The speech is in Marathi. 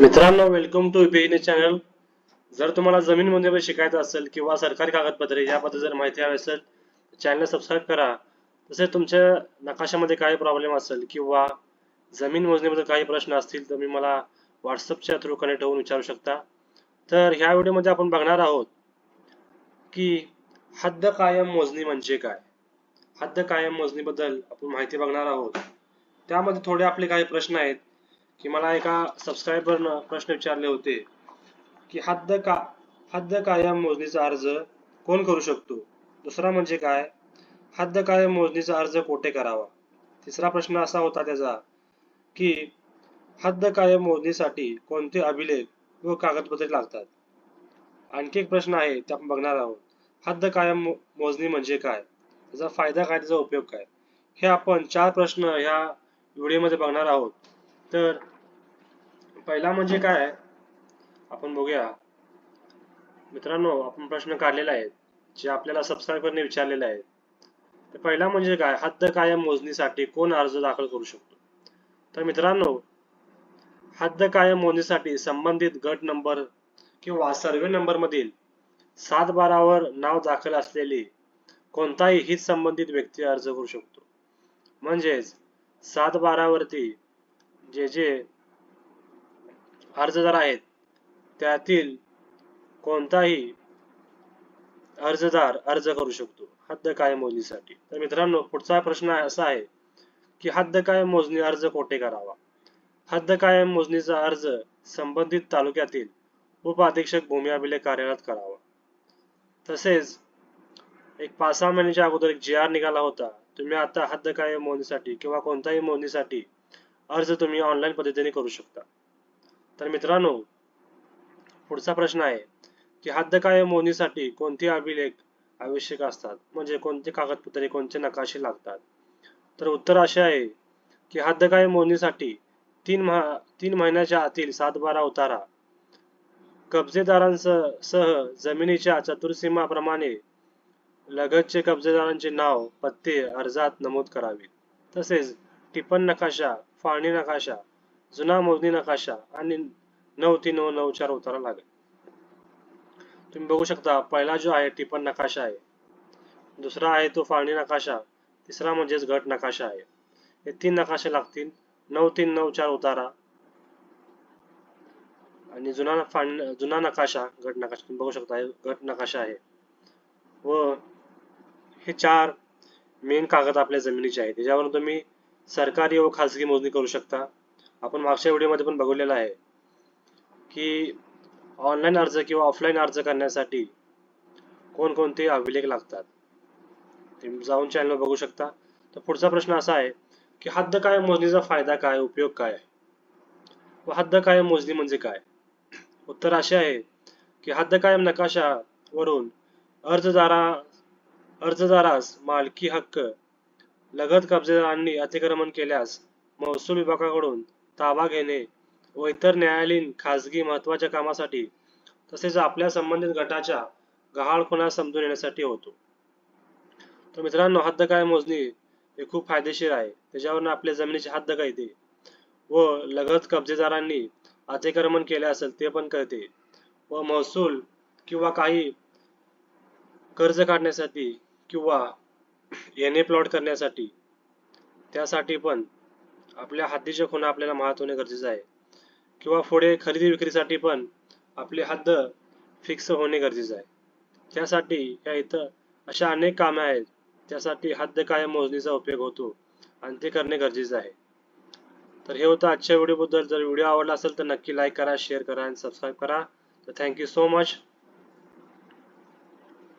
मित्रांनो वेलकम टू बिझनेस चॅनल जर तुम्हाला जमीन मोजणी शिकायचं असेल किंवा सरकारी कागदपत्रे याबद्दल जर माहिती हवी असेल चॅनल सबस्क्राईब करा. तसेच तुमच्या नकाशामध्ये काही प्रॉब्लेम असेल किंवा जमीन मोजणीबद्दल काही प्रश्न असतील तर मी मला व्हॉट्सअपच्या थ्रू कनेक्ट होऊन विचारू शकता. तर ह्या व्हिडिओमध्ये आपण बघणार आहोत की हद्द कायम मोजणी म्हणजे काय? हद्द कायम मोजणीबद्दल आपण माहिती बघणार आहोत. त्यामध्ये थोडे आपले काही प्रश्न आहेत. की मला एका सबस्क्रायबरनं प्रश्न विचारले होते. की हद्द का हद्द कायम मोजणीचा अर्ज कोण करू शकतो? दुसरा म्हणजे काय? हद्द कायम मोजणीचा अर्ज कोठे करावा? तिसरा प्रश्न असा होता त्याचा की हद्द कायम मोजणीसाठी कोणते अभिलेख व कागदपत्रे लागतात? आणखी एक प्रश्न आहे ते आपण बघणार आहोत. हद्द कायम मोजणी म्हणजे काय? त्याचा फायदा काय त्याचा उपयोग काय? हे आपण चार प्रश्न ह्या व्हिडिओमध्ये बघणार आहोत. तर पहिला म्हणजे काय? आपण बघूया. मित्रांनो आपण प्रश्न काढलेला आहे जे आपल्याला सबस्क्रायबरने विचारलेले आहेत तर पहिला म्हणजे काय? हद्द कायम मोजणीसाठी कोण अर्ज दाखल करू शकतो? तर मित्रांनो हद्द कायम मोजणीसाठी संबंधित गट नंबर किंवा सर्वे नंबर मधील सात बारावर नाव दाखल असलेली कोणताही हित संबंधित व्यक्ती अर्ज करू शकतो. म्हणजेच सात बारावरती जे जे अर्जदार आहेत त्यातील कोणताही अर्जदार अर्ज करू शकतो हद्द काय मोजणीसाठी. तर मित्रांनो पुढचा प्रश्न असा आहे की हद्द कायम मोजणी अर्ज कोठे करावा? हद्द कायम मोजणीचा अर्ज संबंधित तालुक्यातील उप अधीक्षक भूमी अभिलेख कार्यालयात करावा. तसेच एक पाच सहा महिन्याच्या अगोदर एक जी आर निघाला होता. तुम्ही आता हद्द कायम मोजणीसाठी किंवा कोणत्याही मोजणीसाठी अर्ज तुम्ही ऑनलाईन पद्धतीने करू शकता. तर मित्रांनो पुढचा प्रश्न आहे की हद्द मोजणीसाठी कोणते अभिलेख आवश्यक असतात? म्हणजे कोणते कागदपत्रे कोणते नकाशे लागतात? तर उत्तर असे आहे की हद्द कायम मोजणीसाठी तीन महा तीन महिन्याच्या आतील सातबारा उतारा कब्जेदारांसह सह जमिनीच्या चतुर्सीमाप्रमाणे लगतचे कब्जेदारांचे नाव पत्ते अर्जात नमूद करावे. तसेच टिपण नकाशा फाळणी नकाशा जुना मोजणी नकाशा आणि नऊ तीन व नऊ चार उतारा लागेल. तुम्ही बघू शकता पहिला जो आहे टिपण नकाशा आहे. दुसरा आहे तो फाळणी नकाशा. तिसरा म्हणजेच घट नकाशा आहे. हे तीन नकाशे लागतील. नऊ तीन नऊ चार उतारा आणि जुना फाळणी जुना नकाशा घट नकाशा. तुम्ही बघू शकता घट नकाशा आहे. व हे चार मेन कागद आपल्या जमिनीचे आहेत. त्याच्यावरून तुम्ही सरकारी व खाजगी मोजणी करू शकता. आपण मागच्या व्हिडिओमध्ये पण बघवलेलं आहे की ऑनलाईन अर्ज किंवा ऑफलाईन अर्ज करण्यासाठी कोणकोणते अभिलेख लागतात. ते जाऊन चॅनल बघू शकता. तर पुढचा प्रश्न असा आहे की हद्द कायम मोजणीचा फायदा काय? उपयोग काय? व हद्द कायम मोजणी म्हणजे काय? उत्तर असे आहे की हद्द कायम नकाशावरून अर्जदारा अर्जदारास मालकी हक्क. लगत कब्जेदारांनी अतिक्रमण केल्यास महसूल विभागाकडून ताबा घेणे व इतर न्यायालयीन खाजगी महत्त्वाच्या कामासाठी तसेच आपल्या संबंधित गटाच्या गहाळपणा समजून येण्यासाठी होतो. तर मित्रांनो हद्द काय मोजणी हे खूप फायदेशीर आहे. त्याच्यावरून आपल्या जमिनीची हद्द कळते व लगत कब्जेदारांनी अतिक्रमण केले असेल ते पण कळते व महसूल किंवा काही कर्ज काढण्यासाठी किंवा एन प्लॉट करण्यासाठी त्यासाठी पण आपल्या हद्दीचे खुणा आपल्याला माहीत होणे गरजेचं आहे. किंवा पुढे खरेदी विक्रीसाठी पण आपली हद्द फिक्स होणे गरजेचं आहे. त्यासाठी या इथं अशा अनेक कामे आहेत त्यासाठी हद्द कायम मोजणीचा उपयोग होतो आणि ते करणे गरजेचं आहे. तर हे होतं आजच्या व्हिडिओबद्दल जर व्हिडिओ आवडला असेल तर नक्की लाईक करा शेअर करा आणि सबस्क्राईब करा. तर थँक्यू सो मच